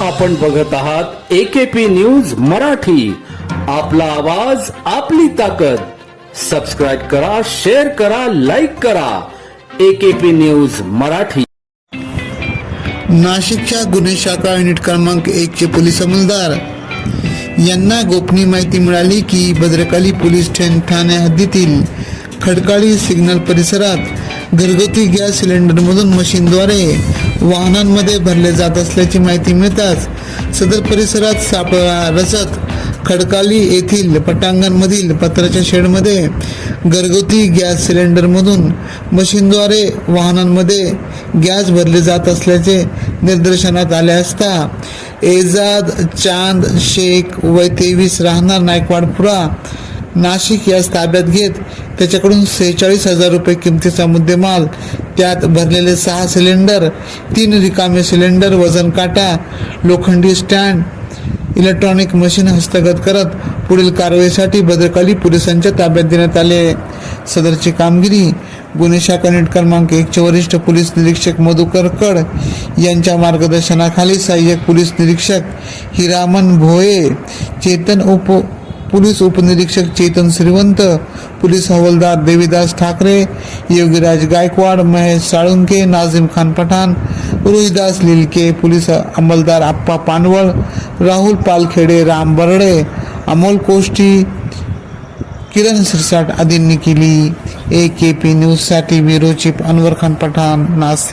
आपण बघत आहात एकेपी न्यूज मराठी. आपला आवाज आपली ताकद. सबस्क्राईब करा शेअर करा लाईक करा. AKP news Marathi. नाशिकच्या गुन्हे शाखा युनिट क्रमांक एक चे पोलीस अंमलदार. यांना गोपनीय माहिती मिळाली की भद्रकाली पोलीस ठाणे हद्दीतील खडकाळी सिग्नल परिसरात घरगुती गॅस सिलेंडरमधून मशीनद्वारे वाहनांमध्ये भरले जात असल्याची माहिती मिळताच सदर परिसरात सापळा रसत खडकाली येथील पटांगणमधील पत्राच्या शेडमध्ये घरगुती गॅस सिलेंडरमधून मशीनद्वारे वाहनांमध्ये गॅस भरले जात असल्याचे निदर्शनात आले असता एजाद चांद शेख वय तेवीस राहणार नायकवाडपुरा नाशिक यास ताब्यात घेत त्याच्याकडून सेहेचाळीस हजार रुपये किमतीचा मुद्देमाल त्यात भरलेले सहा सिलेंडर तीन रिकामे सिलेंडर वजन काटा लोखंडी स्टँड इलेक्ट्रॉनिक मशीन हस्तगत करत पुढील कारवाईसाठी भद्रकाली पोलिसांच्या ताब्यात देण्यात आले. सदरची कामगिरी गुन्हे शाखा नीट क्रमांक एकचे वरिष्ठ पोलीस निरीक्षक मधुकर कड यांच्या मार्गदर्शनाखाली सहाय्यक पोलीस निरीक्षक हिरामन भोये चेतन उप पोलीस उपनिरीक्षक चेतन श्रीवंत पोलीस हवालदार देवीदास ठाकरे योगीराज गायकवाड महेश साळुंके नाझिम खान पठाण रोहिदास लिलके पोलीस अंमलदार आप्पा पानवळ राहुल पालखेडे राम बरडे अमोल कोष्टी किरण सिरसाट आदींनी केली. ए के पी न्यूजसाठी ब्युरो चीफ अनवर खान पठाण नाशिक